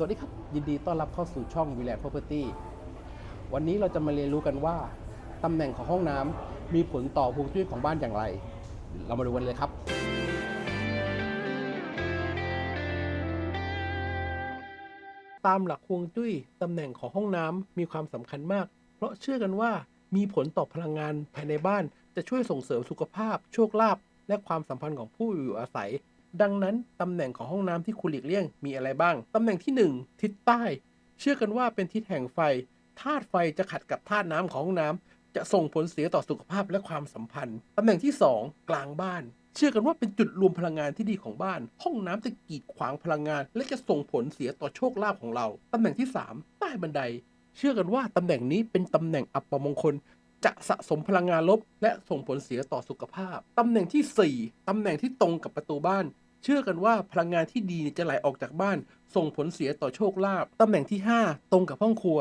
สวัสดีครับ ยินดีต้อนรับเข้าสู่ช่อง v i l a n Property วันนี้เราจะมาเรียนรู้กันว่า ตำแหน่งของห้องน้ำมีผลต่อฮวงจุ้ยของบ้านอย่างไร เรามาดูกันเลยครับ ตามหลักฮวงจุ้ยตำแหน่งของห้องน้ำมีความสำคัญมาก เพราะเชื่อกันว่ามีผลต่อพลังงานภายในบ้าน จะช่วยส่งเสริมสุขภาพ โชคลาภและความสัมพันธ์ของผู้อยู่อาศัย ดังนั้นตำแหน่งของห้องน้ำที่คุณหลีกเลี่ยงมีอะไรบ้าง ตำแหน่งที่ 1 ทิศใต้ เชื่อกันว่าเป็นทิศแห่งไฟ ธาตุไฟจะขัดกับธาตุน้ำของห้องน้ำจะส่งผลเสียต่อสุขภาพและความสัมพันธ์ ตำแหน่งที่ 2 กลางบ้าน เชื่อกันว่าเป็นจุดรวมพลังงานที่ดีของบ้าน ห้องน้ำจะกีดขวางพลังงาน และจะส่งผลเสียต่อโชคลาภของเรา ตำแหน่งที่ 3 ใต้บันได เชื่อกันว่าตำแหน่งนี้เป็นตำแหน่งอัปมงคล จะสะสมพลังงานลบ และส่งผลเสียต่อสุขภาพ ตำแหน่งทีสี่ 4 ตำแหน่งที่ตรงกับประตูบ้าน เชื่อกันว่าพลังงานที่ดีจะไหลออกจากบ้าน ส่งผลเสียต่อโชคลาภ ตำแหน่งที่ 5 ตรงกับห้องครัว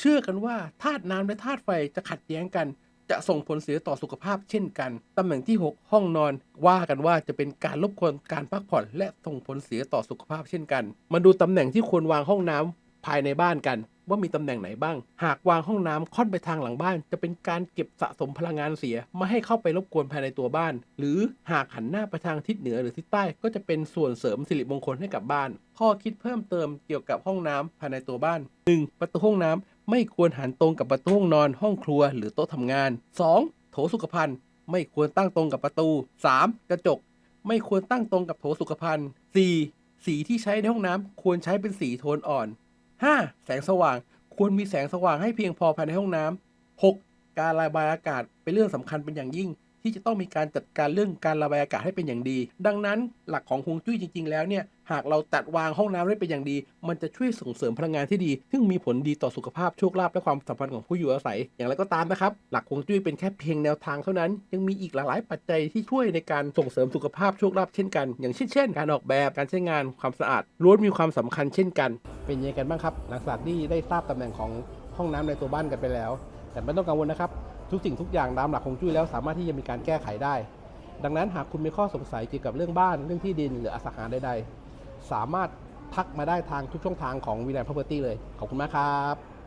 เชื่อกันว่าธาตุน้ำและธาตุไฟจะขัดแย้งกัน จะส่งผลเสียต่อสุขภาพเช่นกัน ตำแหน่งที่ 6 ห้องนอน ว่ากันว่าจะเป็นการรบกวนการพักผ่อน และส่งผลเสียต่อสุขภาพเช่นกัน มาดูตำแหน่งที่ควรวางห้องน้ำภายในบ้านกัน ว่ามีตำแหน่งไหนบ้าง หากวางห้องน้ำค่อนไปทางหลังบ้าน จะเป็นการเก็บสะสมพลังงานเสียไม่ให้เข้าไปรบกวนภายในตัวบ้าน หรือหากหันหน้าไปทางทิศเหนือหรือทิศใต้ก็จะเป็นส่วนเสริมสิริมงคลให้กับบ้าน ข้อคิดเพิ่มเติมเกี่ยวกับห้องน้ำภายในตัวบ้าน 1. ประตูห้องน้ำไม่ควรหันตรงกับประตูห้องนอน ห้องครัว หรือโต๊ะทำงาน 2. โถสุขภัณฑ์ไม่ควรตั้งตรงกับประตู 3. กระจก ไม่ควรตั้งตรงกับโถสุขภัณฑ์ 4. สีที่ใช้ในห้องน้ำควรใช้เป็นสีโทนอ่อน 5. แสงสว่าง ควรมีแสงสว่างให้เพียงพอภายในห้องน้ำ 6. การระบายอากาศเป็นเรื่องสำคัญเป็นอย่างยิ่ง ที่จะต้องมีการจัดการเรื่องการระบายอากาศให้เป็นอย่างดี ดังนั้นหลักของฮวงจุ้ยจริง ๆ แล้วเนี่ยหากเราจัดวางห้องน้ำได้เป็นอย่างดี มันจะช่วยส่งเสริมพลังงานที่ดี ซึ่งมีผลดีต่อสุขภาพโชคลาภและความสัมพันธ์ของผู้อยู่อาศัย อย่างไรก็ตามนะครับ หลักฮวงจุ้ยเป็นแค่เพียงแนวทางเท่านั้น ยังมีอีกหลากหลายปัจจัยที่ช่วยในการส่งเสริมสุขภาพโชคลาภเช่นกัน อย่างเช่นเช่นการออกแบบการใช้งานความสะอาดล้วนมีความสำคัญเช่นกัน เป็นยังไงกันบ้างครับ หลังจากที่ได้ทราบตำแหน่งของห้องน้ำในตัวบ้านกันไปแล้ว แต่ไม่ต้องกังวลนะครับ ทุกสิ่งทุกอย่างตามหลักของจุ้ยแล้วสามารถที่จะมีการแก้ไขได้ ดังนั้นหากคุณมีข้อสงสัยเกี่ยวกับเรื่องบ้านเรื่องที่ดินหรืออสังหาใด ๆ สามารถทักมาได้ทางทุกช่องทางของวีแลนด์พ r o p e r t y เลย ขอบคุณมากครับ